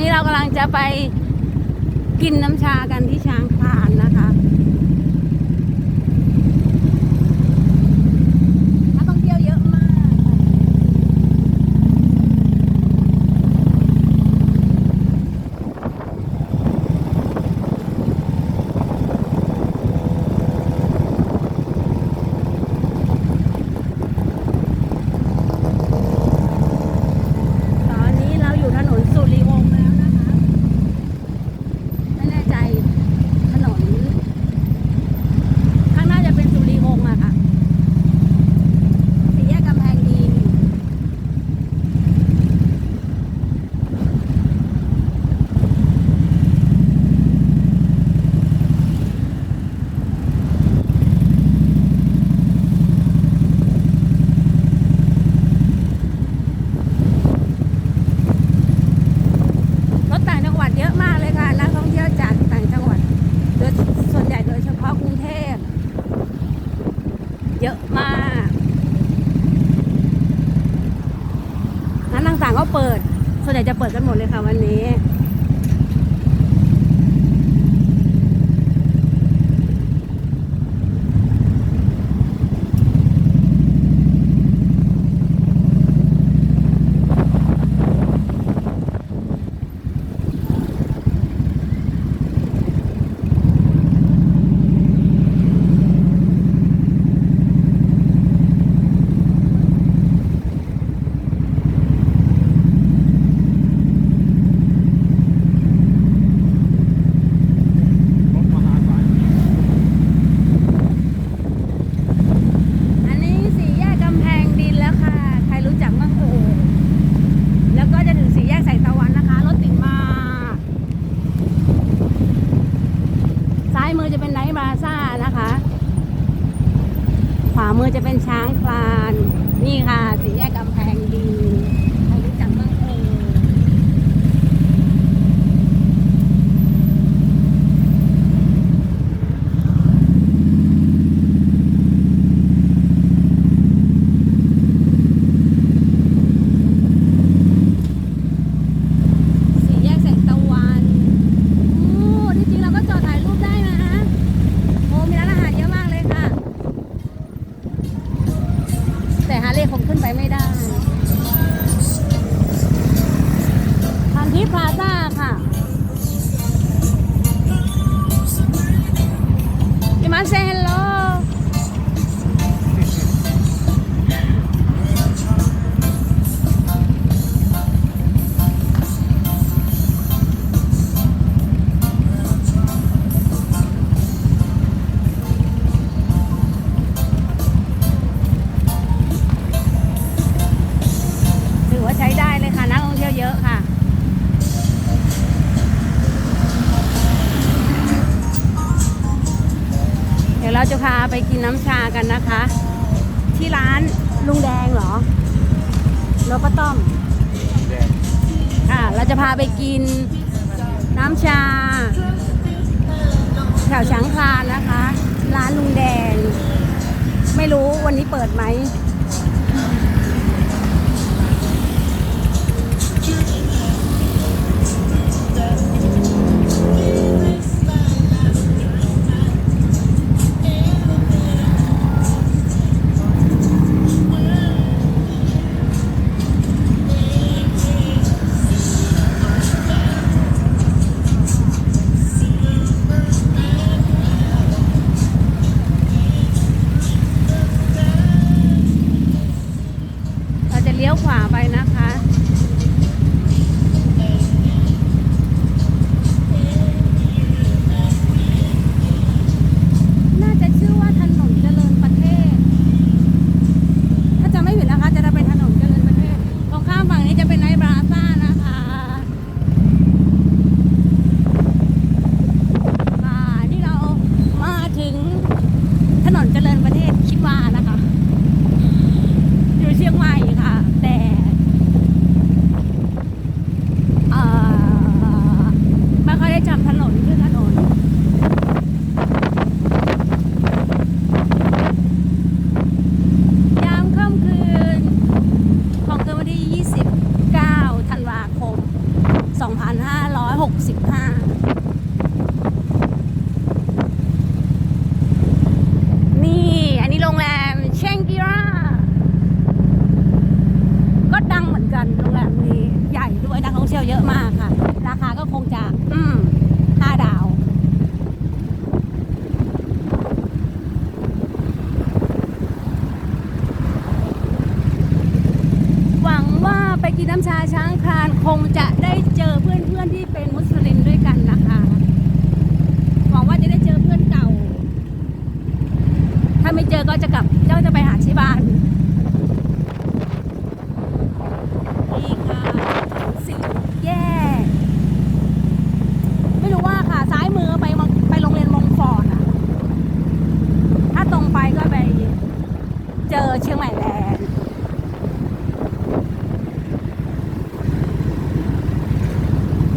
อนนี้เรากำลังจะไปกินน้ำชากันที่ช้างคลานนะคะ ส่วนใหญ่จะเปิดกันหมดเลยค่ะวันนี้ 很强 พาไปกินน้ำชากันนะคะ ที่ร้านลุงแดงเหรอแล้วก็ต้อมค่ะเราจะพาไปกินน้ำชาแถวช้างคลานนะคะ ร้านลุงแดง ไม่รู้วันนี้เปิดไหม เลี้ยวขวาไปนะ นักท่องเที่ยวเยอะมากค่ะ ราคาก็คงจะอืมห้าดาว หวังว่าไปกินน้ำชาช้างคลานคงจะได้เจอเพื่อนๆที่เป็นมุสลิมด้วยกันนะคะ หวังว่าจะได้เจอเพื่อนเก่า ถ้าไม่เจอก็จะกลับเจ้าจะไปหาที่บ้าน นี่ค่ะสี่แยก ไม่รู้ว่าค่ะ ซ้ายมือไปมองไปโรงเรียนมงฟอร์ดอะถ้าตรงไปก็ไปเจอเชียงใหม่แลนด์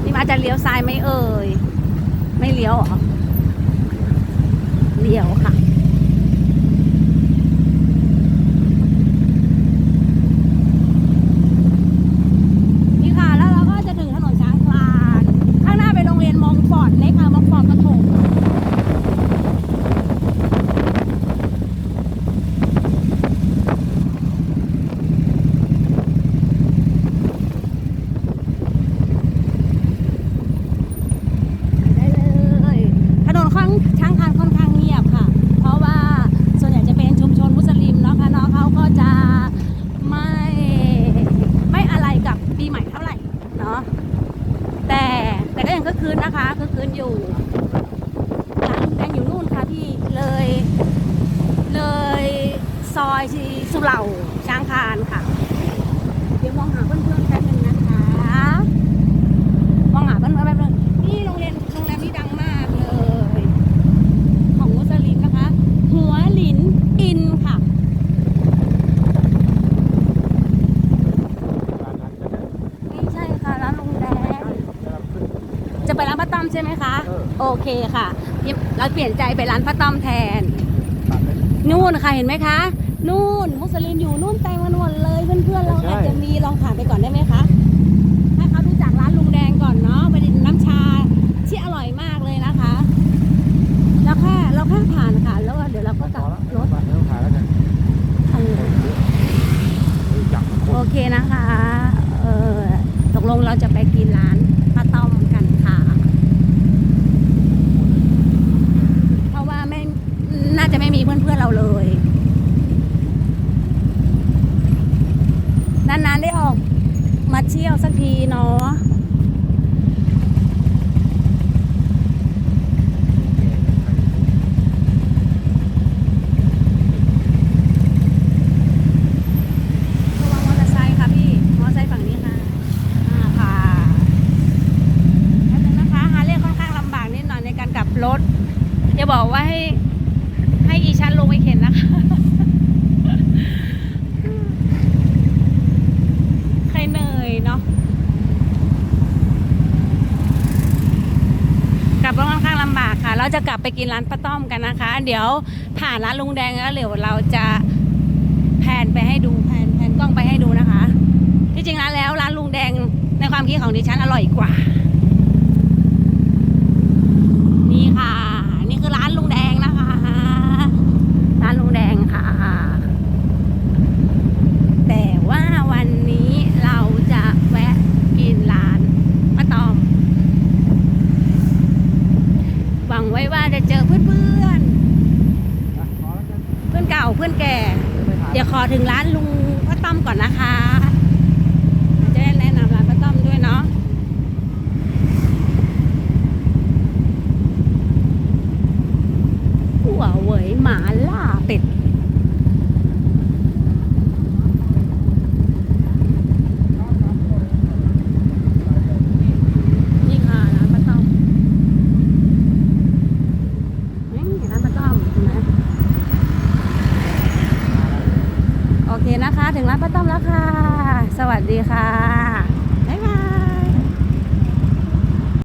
นี่มาจะเลี้ยว ซ้ายไม่เอ่ย ไม่เลี้ยวหรอ เลี้ยวค่ะ นี่ค่ะ แล้วเราก็จะถึงถนนช้างคลาน ข้างหน้าเป็นโรงเรียนมองฟอร์ดเล็กค่ะมองฟอร์ดปฐมได้เลยถนนข้างช้างคลานค่อนข้างเงียบค่ะ เพราะว่าส่วนใหญ่จะเป็นชุมชนมุสลิมเนาะค่ะเนาะเขาก็จะไม่ไม่อะไรกับปีใหม่เท่าไหร่เนาะแต่แต่ก็ยังก็คืนนะคะก็คืนอยู่ร้านแดงอยู่นู่นค่ะพี่เลย เลยซอยที่สุ เหร่าช้างคลานค่ะ เดี๋ยวมองหาเพื่อนๆแป๊บนึงนะคะมองหาเพื่อนๆแป๊บนึงนี่โรงเรียนโรงแรมนี้ดังมากเลย ของมุสลิมนะคะ หัวหลินอินค่ะ ไม่ใช่ค่ะร้านลุงแดงจะไปร้านป้าต้อมใช่ไหมคะเออโอเคค่ะ เราเปลี่ยนใจไปร้านป้าต้อมแทน นู่นค่ะเห็นไหมคะ นู่นมุสลิมอยู่นู่นแต่งกันหมดเลยเพื่อนๆเราใช่อาจจะมีลองผ่านไปก่อนได้ไหมคะ ให้เขารู้จักร้านลุงแดงก่อนเนาะไปดื่มน้ำชาที่อร่อยมากเลยนะคะเราแค่เราแค่ผ่านค่ะ แล้วก็เดี๋ยวเราก็กลับรถ บัตรไม่ต้องขายแล้วกัน เออ รู้จักค โอน เคนะคะ เออตกลงเราจะไปกินร้านป้าต้อมกันค่ะ เพราะว่าไม่น่าจะไม่มีเพื่อนๆเราเลย นานๆได้ออกมาเที่ยวสักทีเนาะ ระวังมอเตอร์ไซค์ค่ะพี่ มอเตอร์ไซค์ฝั่งนี้ค่ะ อ่าค่ะแป๊บนึงนะคะ หาเรื่องค่อนข้างลำบากนิดหน่อยในการกลับรถ อย่า บอกว่าให้ ให้อีชันลงไปเข็นนะคะ ใครเหนื่อยเนาะกลับรถค่อนข้างลำบากค่ะ เราจะกลับไปกินร้านป้าต้อมกันนะคะ เดี๋ยวผ่านร้านลุงแดงแล้วเดี๋ยวเราจะแพนไปให้ดูแพนแพนกล้องไปให้ดูนะคะ ที่จริงร้านแล้วร้านลุงแดงในความคิดของดิฉันอร่อยกว่า นี่ค่ะ นี่คือร้านลุงแดงนะคะ ร้านลุงแดงค่ะ แต่ว่าวันนี้เราจะแวะกินร้านป้าตอม หวังไว้ว่าจะเจอเพื่อน พอแล้วกัน ๆ เพื่อนเก่าเพื่อนแก่ไม่ขายเดี๋ยวขอถึงร้านลุงป้าต้อมก่อนนะคะ จะได้แนะนำร้านป้าต้อมด้วยเนาะหัวเหวยหมาล่าเป็ด